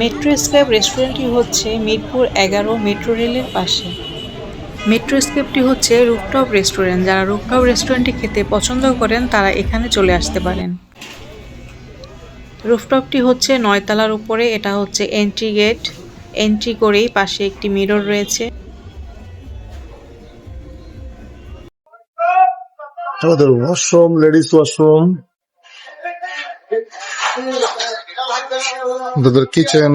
Metro escape রেস্টুরেন্টটি হচ্ছে মিরপুর এগারো metro রেলের পাশে। মেট্রো স্কেপটি হচ্ছে রুফটপ রেস্টুরেন্ট। যারা রুফটপ রেস্টুরেন্টটি খেতে পছন্দ করেন, তারা এখানে চলে আসতে পারেন। রুফটপটি হচ্ছে নয়তলার উপরে, এটা হচ্ছে এন্ট্রি গেট। এন্ট্রি করেই পাশে একটি মিরর রয়েছে। আমাদের ওয়াশরুম লেডিস ওয়াশরুম তাদের কিচেন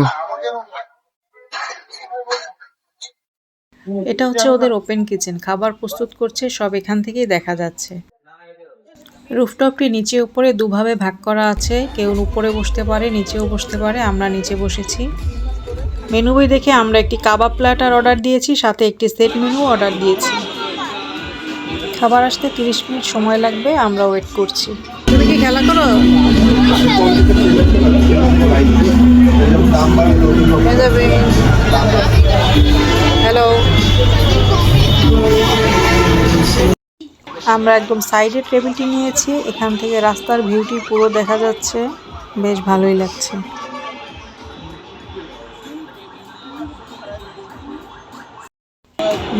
এটা হচ্ছে ওদের ওপেন কিচেন খাবার প্রস্তুত করছে সব এখান থেকেই দেখা যাচ্ছে। রুফটপটি নিচে উপরে দুভাবে ভাগ করা আছে। কেউ উপরে বসতে পারে নিচেও বসতে পারে আমরা নিচে বসেছি। মেনু বই দেখে আমরা একটি কাবাব প্ল্যাটার অর্ডার দিয়েছি, সাথে একটি সেট মেনু অর্ডার দিয়েছি। খাবার আসতে তিরিশ মিনিট সময় লাগবে, আমরা ওয়েট করছি। তুমি কি খেলা করো? হ্যালো আমরা একদম সাইডের টেবিলটি নিয়েছি, এখান থেকে রাস্তার ভিউটি পুরো দেখা যাচ্ছে। বেশ ভালোই লাগছে।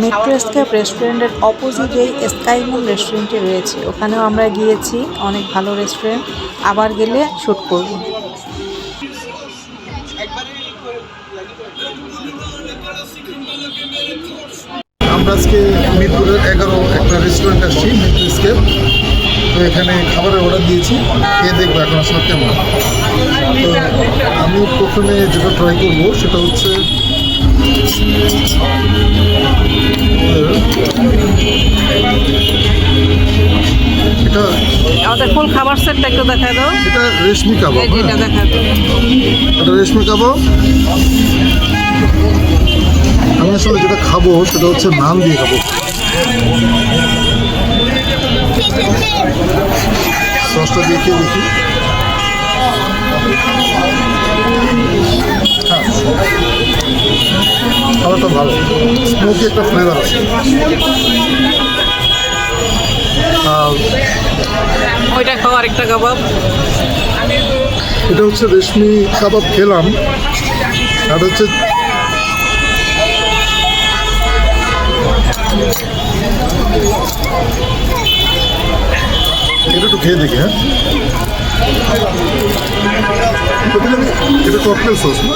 মেট্রো স্কেপ রেস্টুরেন্টের অপোজিটেই স্কাইমুন রেস্টুরেন্টটি রয়েছে। ওখানেও আমরা গিয়েছি, অনেক ভালো রেস্টুরেন্ট আবার গেলে শ্যুট করব। আমরা আজকে মিরপুরের এগারো একটা রেস্টুরেন্ট আসছি মিরপুর স্কেপ তো এখানে খাবারের অর্ডার দিয়েছি। খেয়ে দেখব এখন আসলে কেমন। আমি প্রথমে যেটা ট্রাই করব, সেটা হচ্ছে এটা আমাদের ফুল খাবার সেটটা একটু দেখা দাও। এটা রেশমি কাবাব এই যেটা হ্যাঁ? দেখা দাও। এটা রেশমি কাবাব। আমি আসলে যেটা খাব সেটা হচ্ছে নান দিয়ে খাব। সসটা দিয়ে খেয়ে দেখি। হ্যাঁ খাবারটা ভালো। স্মোকি একটা ফ্লেভার আছে। ওইটা আরেকটা কাবাব। এটা হচ্ছে রেশমি কাবাব খেলাম। আর হচ্ছে এটা একটু খেয়ে দেখি হ্যাঁ। এটা ককটেল সস না?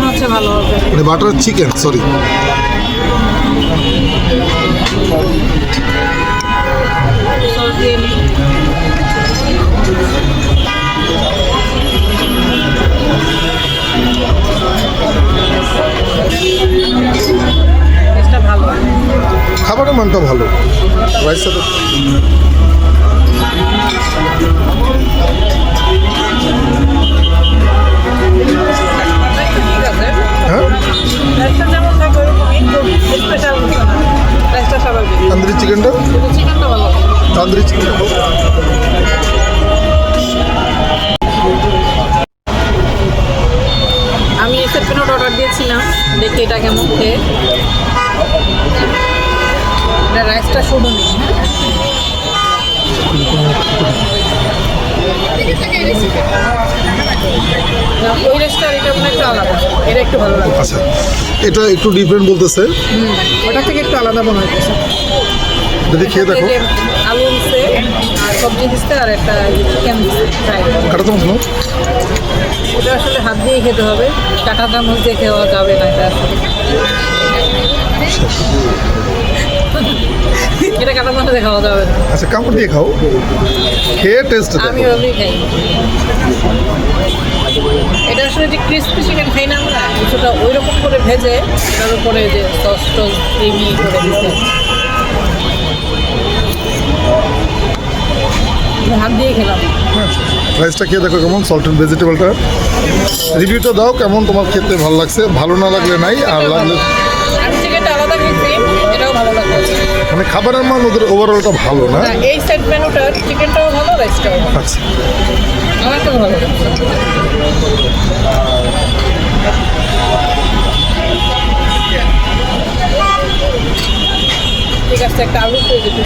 মনে হচ্ছে ভালো হবে। মানে বাটার চিকেন সরি খাবারের মানটা ভালো। রাইসটা তো তান্দুরি আমি এসের পেনোট অর্ডার দিয়েছিলাম দেখি এটা কেমন খেয়ে। এটা রাইসটা শুধু নেই হ্যাঁ? ওই রাইসটা এটা মনে একটু আলাদা। এটা একটু ভালো লাগে। আচ্ছা এটা একটু ডিফারেন্ট বলতেছে। ওটা থেকে একটু আলাদা মনে হচ্ছে যদি খেয়ে দেখো। আলু দিচ্ছে আর সবজি দিচ্ছে আর একটা চিকেন দিচ্ছে ফ্রাই কাটা চামচ নাও ওটা আসলে হাত দিয়েই খেতে হবে। কাঁটা চামচ দিয়ে খাওয়া যাবে না এটা এটা কাঁটা চামচ দিয়ে খাওয়া যাবে না। আচ্ছা কামড় দিয়ে খাও। খেয়ে টেস্ট আমি খাই। এটা এটা আসলে যে ক্রিস্পি চিকেন খাই না আমরা কিছুটা ওই রকম করে ভেজে তার উপরে যে সস টস ক্রিমি করে দিতে হাত দিয়ে খেলাম রাইসটা খেয়ে দেখো কেমন সল্টেড ভেজিটেবলটা রিভিউটা দাও কেমন তোমার খেতে ভালো লাগছে। ভালো না লাগলে নাই আর লাগলে মানে খাবারের মান ওদের ওভারঅলটা ভালো না? না, এই সেট মেনুটার চিকেনটাও ভালো রাইসটাও ভালো। আচ্ছা। আমার তো ভালো একটা আলু করে দিতে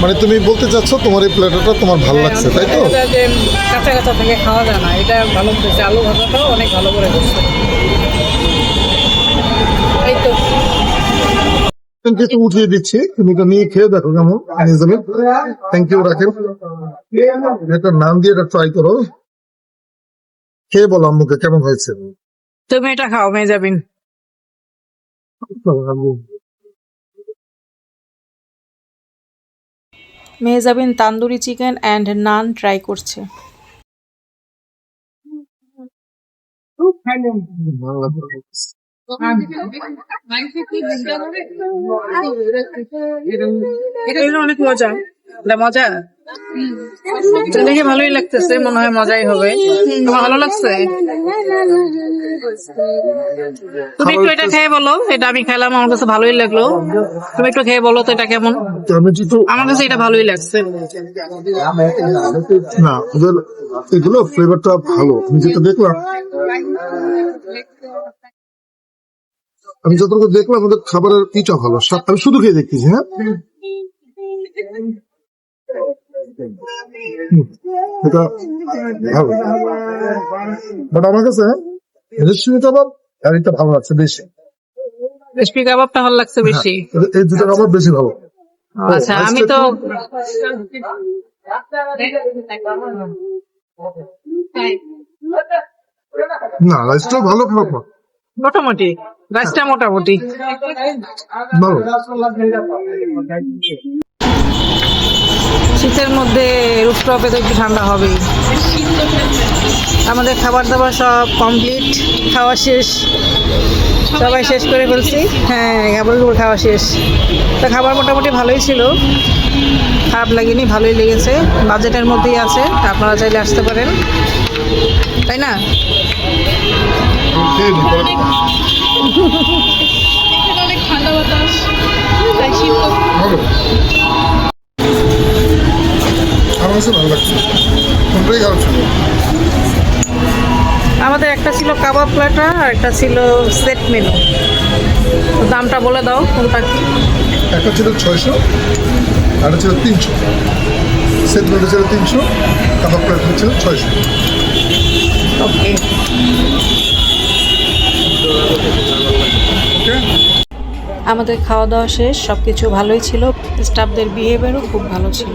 মানে তুমি বলতে চাচ্ছ তোমার এই প্ল্যাটারটা তোমার ভালো লাগছে তাই তো? কাঁচা কাঁচা থেকে খাওয়া যায় না এটা ভালো আলু ভাজাটাও অনেক ভালো করে এই তো। উঠিয়ে দিচ্ছি। তুমি এটা নিয়ে খেয়ে দেখো কেমন। থ্যাংক ইউ রাখেন। এটা নাম দিয়ে এটা ট্রাই করো। খেয়ে বলো আম্মুকে কেমন হয়েছে? তুমি এটা খাও মেয়ে যাবিন মেয়ে যাবিন tandoori chicken and naan try করছে। এটা অনেক মজা। এটা মজা? দেখে ভালোই লাগতেছে মনে হয় মজাই হবে। তোমার ভালো লাগছে। তুমি একটু এটা খেয়ে বলো এটা আমি খেলাম আমার কাছে ভালোই লাগল। তুমি একটু খেয়ে বলো তো এটা কেমন? আমার কাছে এটা ভালোই লাগছে। না এগুলো ফ্লেভারটা ভালো। আমি যেটা দেখলাম আমি যতটুকু দেখলাম ওদের খাবারের ইটা ভালো আমি শুধু খেয়ে দেখতেছি হ্যাঁ? এটা ভালো। বাট আমার কাছে রেশমি কাবাব আর এটা ভালো লাগছে বেশি। কাবাবটা ভালো লাগছে বেশি। এই- দুটো কাবাব বেশি ভালো। আচ্ছা আমি তো না ভালো খারাপ না। মোটামুটি গাছটা মোটামুটি। শীতের মধ্যে রুফটপে তো একটু ঠান্ডা হবেই। আমাদের খাবার দাবার সব কমপ্লিট খাওয়া শেষ। সবাই শেষ করে ফেলছি। হ্যাঁ খাবার খাওয়া শেষ। তো খাবার মোটামুটি ভালোই ছিল। খারাপ লাগেনি ভালোই লেগেছে। বাজেটের মধ্যেই আছে আপনারা চাইলে আসতে পারেন। তাই না? অনেক ঠান্ডা বাতাস তাই শীত ভালো আমার কাছে ভালো লাগছে কোনটাই খারাপ ছিল আমাদের একটা ছিল কাবাব প্লাটা আর একটা ছিল সেট মেনু। দামটা বলে দাও কোনটা কি? একটা ছিল ছয়শো আর ছিল তিনশো। সেট মেটে ছিল তিনশো কাবাব প্লেট ছিল ছয়শো। ওকে আমাদের খাওয়া দাওয়া শেষ সব কিছু ভালোই ছিল। স্টাফদের বিহেভিয়ারও খুব ভালো ছিল।